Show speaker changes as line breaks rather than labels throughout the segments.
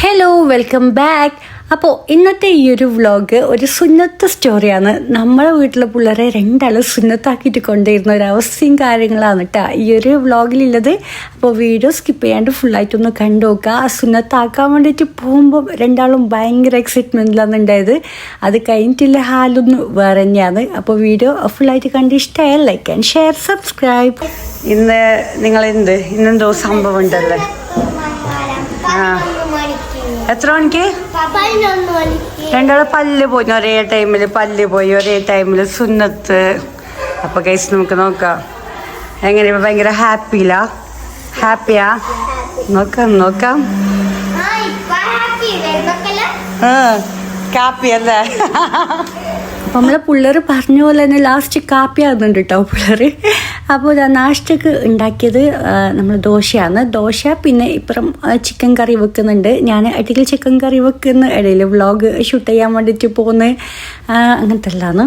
Hello welcome back അപ്പോൾ ഇന്നത്തെ ഈ ഒരു വ്ളോഗ് ഒരു സുന്നത്ത സ്റ്റോറിയാണ് നമ്മളെ വീട്ടിലെ പിള്ളേരെ രണ്ടാളും സുന്നത്താക്കിയിട്ട് കൊണ്ടിരുന്ന ഒരു അവസ്ഥയും കാര്യങ്ങളാണ് കേട്ടോ ഈ ഒരു വ്ളോഗിലുള്ളത് അപ്പോൾ വീഡിയോ സ്കിപ്പ് ചെയ്യാണ്ട് ഫുള്ളായിട്ടൊന്ന് കണ്ടു നോക്കുക ആ സുന്നത്താക്കാൻ വേണ്ടിയിട്ട് പോകുമ്പോൾ രണ്ടാളും ഭയങ്കര എക്സൈറ്റ്മെന്റിലാണ് ഉണ്ടായത്. അത് കഴിഞ്ഞിട്ടുള്ള ഹാലൊന്ന് വേറെ തന്നെയാണ്. അപ്പോൾ വീഡിയോ ഫുള്ളായിട്ട് കണ്ട് ഇഷ്ടമായാൽ ലൈക്ക് ആൻഡ് ഷെയർ സബ്സ്ക്രൈബ് ഇന്ന് നിങ്ങളെന്ത്? ഇന്നെന്തോ സംഭവം ഉണ്ടല്ലേ? ആ. എത്ര മണിക്ക്? രണ്ടാൾ പല്ല് പോയി. ഒരേ ടൈമിൽ പല്ല് പോയി. ഒരേ ടൈമിൽ സുന്നത്ത്. അപ്പൊ കേസ് നമുക്ക് നോക്കാം. എങ്ങനെ ഭയങ്കര ഹാപ്പിയിലാ? ഹാപ്പിയാ? നോക്കാം നോക്കാം. കാപ്പി അല്ലേ? നമ്മളെ പിള്ളേർ പറഞ്ഞ പോലെ തന്നെ ലാസ്റ്റ് കാപ്പി ആകുന്നുണ്ട് കേട്ടോ പിള്ളേർ അപ്പോൾ ഇതാ നാഷ്ടക്ക് ഉണ്ടാക്കിയത് നമ്മൾ ദോശയാണ്. ദോശ പിന്നെ ഇപ്പുറം ചിക്കൻ കറി വെക്കുന്നുണ്ട്. ഞാൻ അടിക്കൽ ചിക്കൻ കറി വെക്കുന്ന ഇടയിൽ വ്ളോഗ് ഷൂട്ട് ചെയ്യാൻ വേണ്ടിയിട്ട് പോകുന്നത് അങ്ങനത്തെ എല്ലാമാണ്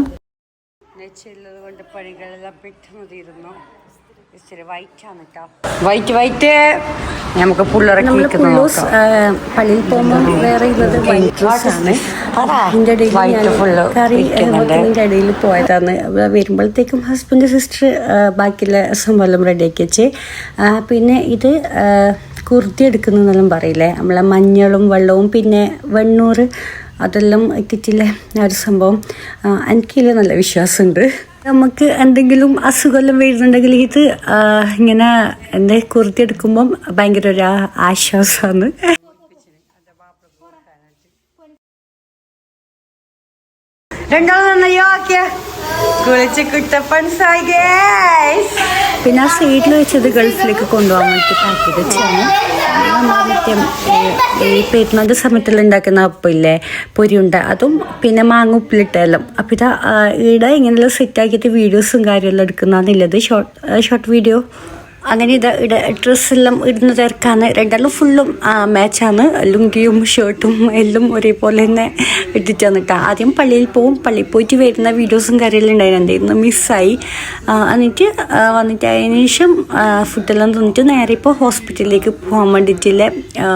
നെച്ചുള്ളത് കൊണ്ട് പണികളെല്ലാം പെട്ടെന്ന് തീരുന്നു ഇച്ചിരി വൈറ്റ് കേട്ടോ വൈറ്റ് വൈറ്റ് നമുക്ക് നിൽക്കുന്നത് പള്ളിയിൽ പോകുമ്പോൾ വേറെ ഉള്ളത് വൈറ്റ് ആണ്. അതിന്റെ ഇടയിൽ കറി വെക്കുന്നതിന്റെ ഇടയിൽ പോയതാണ്. വരുമ്പോഴത്തേക്കും ഹസ്ബൻഡ് സിസ്റ്റർ ബാക്കിയുള്ള സംഭവം റെഡിയാക്കി വെച്ച്. പിന്നെ ഇത് കുർത്തി എടുക്കുന്നതെല്ലാം പറയില്ലേ? നമ്മളെ മഞ്ഞളും വെള്ളവും പിന്നെ വെണ്ണൂറ് അതെല്ലാം ഇട്ടിട്ടില്ലേ? ആ ഒരു സംഭവം. എനിക്കില്ല നല്ല വിശ്വാസമുണ്ട്. നമുക്ക് എന്തെങ്കിലും അസുഖമെല്ലാം വരുന്നുണ്ടെങ്കിൽ ഇത് ഇങ്ങനെ എന്താ കുർത്തി എടുക്കുമ്പം ഭയങ്കര ഒരു ആശ്വാസമാണ്. രണ്ടാളും നന്നായോ ആക്കിയ കുളിച്ച് കുട്ടപ്പൻ പിന്നെ ആ സൈഡിൽ വെച്ചത് ഗൾഫിലേക്ക് കൊണ്ടുപോകാൻ വേണ്ടി പാക്ക് വെച്ചാണ് മറ്റേ ഈ പെരുന്നാളിന്റെ സമയത്തെല്ലാം ഉണ്ടാക്കുന്ന അപ്പമില്ലേ പൊരിയുണ്ട അതും പിന്നെ മാങ്ങ ഉപ്പിലിട്ടെല്ലാം അപ്പം ഇതാ ഈടെ ഇങ്ങനെയുള്ള സെറ്റാക്കിയിട്ട് വീഡിയോസും കാര്യമെല്ലാം എടുക്കുന്നതാണുള്ളത് ഷോർട്ട് ഷോർട്ട് വീഡിയോ അങ്ങനെ ഇത് ഇട ഡ്രസ്സെല്ലാം ഇടുന്ന തിരക്കാണ്. രണ്ടാളും ഫുള്ളും മാച്ചാണ് ലുങ്കിയും ഷർട്ടും എല്ലാം ഒരേപോലെ തന്നെ ഇട്ടിട്ടാണ് കേട്ടോ ആദ്യം പള്ളിയിൽ പോവും. പള്ളിയിൽ പോയിട്ട് വരുന്ന വീഡിയോസും കാര്യമെല്ലാം ഉണ്ടായിരുന്നു. ഇന്ന് മിസ്സായി എന്നിട്ട് വന്നിട്ട് അതിന് ശേഷം ഫുഡെല്ലാം തിന്നിട്ട് നേരെ ഇപ്പോൾ ഹോസ്പിറ്റലിലേക്ക് പോകാൻ വേണ്ടിയിട്ടുള്ള ആ,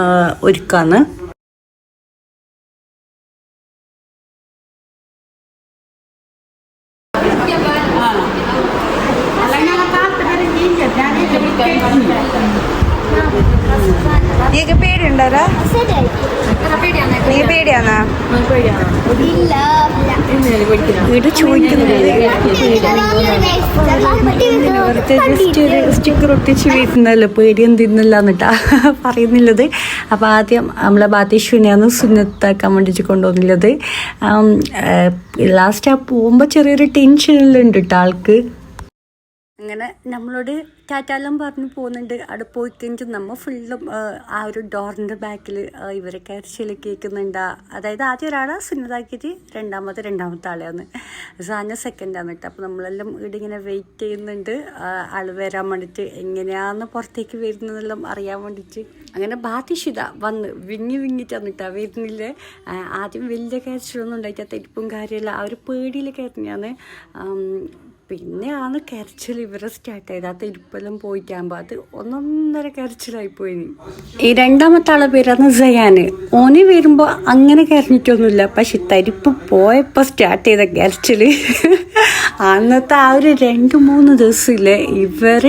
നീക്ക് പേടിയുണ്ടാരാ നീ പേടിയാന്നാ? വീട് ചോദിക്കുന്നുണ്ട് സ്റ്റിക്കർ ഒട്ടിച്ച് വീട്ടുന്നല്ലോ പേടി എന്തിന്നില്ല എന്നിട്ടാ പറയുന്നില്ലത്. അപ്പോൾ ആദ്യം നമ്മളെ ബാത്തേശ്വനെയാണ് സുന്നത്താക്കാൻ വേണ്ടിയിട്ട് കൊണ്ടുവന്നുള്ളത് ലാസ്റ്റ് ആ പോകുമ്പോൾ ചെറിയൊരു ടെൻഷനെല്ലാം ഉണ്ട് കേട്ടോ ആൾക്ക്. അങ്ങനെ നമ്മളോട് ടാറ്റാലം പറഞ്ഞു പോകുന്നുണ്ട്. അവിടെ പോയി കഴിഞ്ഞിട്ട് നമ്മൾ ഫുള്ളും ആ ഒരു ഡോറിന്റെ ബാക്കിൽ ഇവരെ കരച്ചിൽ കേൾക്കുന്നുണ്ട്. അതായത് ആദ്യം ഒരാളെ സുന്നതാക്കിയിട്ട് രണ്ടാമത്തെ രണ്ടാമത്തെ ആളെയാണ്. സാധനം സെക്കൻഡാണ് കേട്ടോ. അപ്പോൾ നമ്മളെല്ലാം ഇവിടെ ഇങ്ങനെ വെയിറ്റ് ചെയ്യുന്നുണ്ട്. ആൾ വരാൻ വേണ്ടിയിട്ട് എങ്ങനെയാണെന്ന് പുറത്തേക്ക് വരുന്നതെല്ലാം അറിയാൻ വേണ്ടിയിട്ട് അങ്ങനെ ബാധിഷിത വന്ന് വിങ്ങി വിങ്ങിട്ടാണ് കേട്ടോ വരുന്നില്ലേ. ആദ്യം വലിയ കയറിച്ചിലൊന്നും ഉണ്ടായിട്ട് തെരിപ്പും കാര്യമില്ല ആ ഒരു പേടിയിൽ കയറിയാണ് പിന്നെയാണ് കരച്ചിൽ. ഇവരെ സ്റ്റാർട്ട് ചെയ്ത് ആ തിരുപ്പെല്ലാം പോയിട്ടാകുമ്പോൾ അത് ഒന്നൊന്നര കരച്ചിലായി പോയി. ഈ രണ്ടാമത്തെ ആളെ പേരാണ് സയാന്. ഓന് വരുമ്പോൾ അങ്ങനെ കരഞ്ഞിട്ടൊന്നുമില്ല. പക്ഷെ തരിപ്പ് പോയപ്പോൾ സ്റ്റാർട്ട് ചെയ്ത കരച്ചിൽ. അന്നത്തെ ആ ഒരു രണ്ട് മൂന്ന് ദിവസമില്ലേ ഇവർ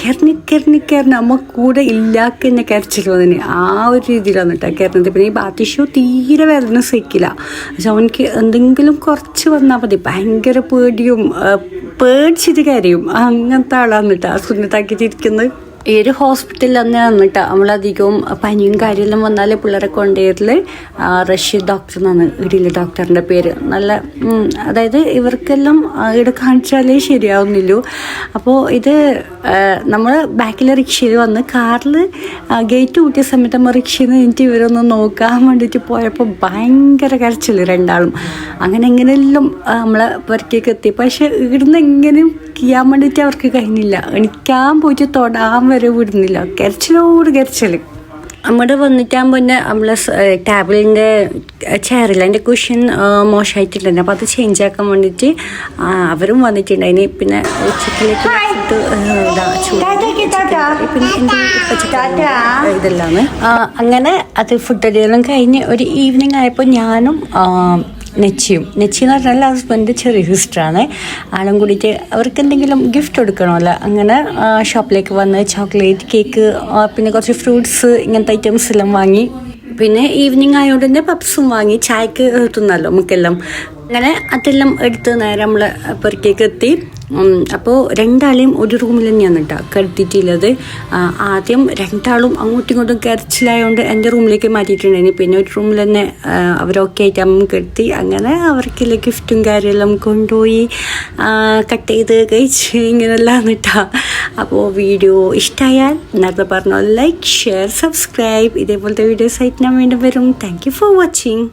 കരഞ്ഞി കരഞ്ഞി കരഞ്ഞ് അമ്മ കൂടെ ഇല്ലാക്കുന്ന കരച്ചിൽ വന്നിന്. ആ ഒരു രീതിയിലാണ് കേട്ടോ കയറുന്നത് പിന്നെ ഈ ബാത്തിഷോ തീരെ വേദന സഹിക്കില്ല. പക്ഷെ അവനക്ക് എന്തെങ്കിലും കുറച്ച് വന്നാൽ മതി. ഭയങ്കര പേടിയും പേടിച്ചിട്ട് കരയും. അങ്ങനത്തെ ആളാണ് കേട്ടോ സുന്നത്താക്കിയിട്ടിരിക്കുന്നത് ഈ ഒരു ഹോസ്പിറ്റലിൽ തന്നെ വന്നിട്ട് നമ്മളധികവും പനിയും കാര്യമെല്ലാം വന്നാൽ പിള്ളേരെ കൊണ്ടുപോയതിൽ റഷ്യൻ ഡോക്ടർ എന്നാണ് ഇടിയിലെ ഡോക്ടറിന്റെ പേര്. നല്ല അതായത് ഇവർക്കെല്ലാം ഇവിടെ കാണിച്ചാലേ ശരിയാവുന്നില്ലൂ. അപ്പോൾ ഇത് നമ്മൾ ബാക്കിലെ റിക്ഷയിൽ വന്ന് കാറിൽ ഗേറ്റ് കൂട്ടിയ സമയത്ത് നമ്മൾ റിക്ഷയിൽ നിന്ന് എനിക്ക് ഇവരൊന്ന് നോക്കാൻ വേണ്ടിയിട്ട് പോയപ്പോൾ ഭയങ്കര കരച്ചിൽ രണ്ടാളും. അങ്ങനെ എങ്ങനെയെല്ലാം നമ്മളെ പുറത്തേക്ക് എത്തി. പക്ഷേ ഇവിടുന്ന് എങ്ങനെയും ചെയ്യാൻ വേണ്ടിയിട്ട് അവർക്ക് കഴിഞ്ഞില്ല. എണിക്കാൻ പോയിട്ട് തൊടാൻ വരെ വിടുന്നില്ല. കരച്ചിലോട് കരച്ചിൽ നമ്മുടെ വന്നിട്ടാകുമ്പോൾ തന്നെ നമ്മളെ ടേബിളിന്റെ ചെയറില്ല അതിന്റെ കുഷൻ മോശമായിട്ടുണ്ടായിരുന്നു അപ്പോൾ അത് ചേഞ്ച് ആക്കാൻ വേണ്ടിയിട്ട് അവരും വന്നിട്ടുണ്ടായിന് പിന്നെ ഉച്ചക്കിലേക്ക് ഫുഡ് പിന്നെ ഇതെല്ലാം അങ്ങനെ അത് ഫുഡ് എല്ലാം കഴിഞ്ഞ് ഒരു ഈവനിങ് ആയപ്പോൾ ഞാനും നെച്ചിയും നെച്ചി എന്ന് പറഞ്ഞാൽ ഹസ്ബൻഡ് ചെറിയ സിസ്റ്ററാണ് ആളും കൂടിയിട്ട് അവർക്ക് എന്തെങ്കിലും ഗിഫ്റ്റ് കൊടുക്കണമല്ലോ. അങ്ങനെ ഷോപ്പിലേക്ക് വന്ന് ചോക്ലേറ്റ് കേക്ക് പിന്നെ കുറച്ച് ഫ്രൂട്ട്സ് ഇങ്ങനത്തെ ഐറ്റംസ് എല്ലാം വാങ്ങി. പിന്നെ ഈവനിങ് ആയതുകൊണ്ട് തന്നെ പപ്സും വാങ്ങി. ചായക്ക് തിന്നല്ലോ നമുക്കെല്ലാം. അങ്ങനെ അതെല്ലാം എടുത്ത് നേരെ നമ്മൾ പുറത്തേക്ക് എത്തി. അപ്പോൾ രണ്ടാളെയും ഒരു റൂമിൽ തന്നെയാണ് കേട്ടോ കിടത്തിയിട്ടുള്ളത്. ആദ്യം രണ്ടാളും അങ്ങോട്ടും ഇങ്ങോട്ടും കരച്ചിലായതുകൊണ്ട് എന്റെ റൂമിലേക്ക് മാറ്റിയിട്ടുണ്ടായിരുന്നു പിന്നെ ഒരു റൂമിൽ തന്നെ അവരൊക്കെ ആയിട്ട് അമ്മ കിടത്തി. അങ്ങനെ അവർക്കുള്ള ഗിഫ്റ്റും കാര്യമെല്ലാം കൊണ്ടുപോയി കട്ട് ചെയ്ത് കഴിച്ച് ഇങ്ങനെല്ലാം കേട്ടോ. അപ്പോൾ വീഡിയോ ഇഷ്ടമായാൽ നേരത്തെ പറഞ്ഞ ലൈക്ക് ഷെയർ സബ്സ്ക്രൈബ് ഇതേപോലത്തെ വീഡിയോസ് ആയിട്ട് ഞാൻ വീണ്ടും വരും. Thank for watching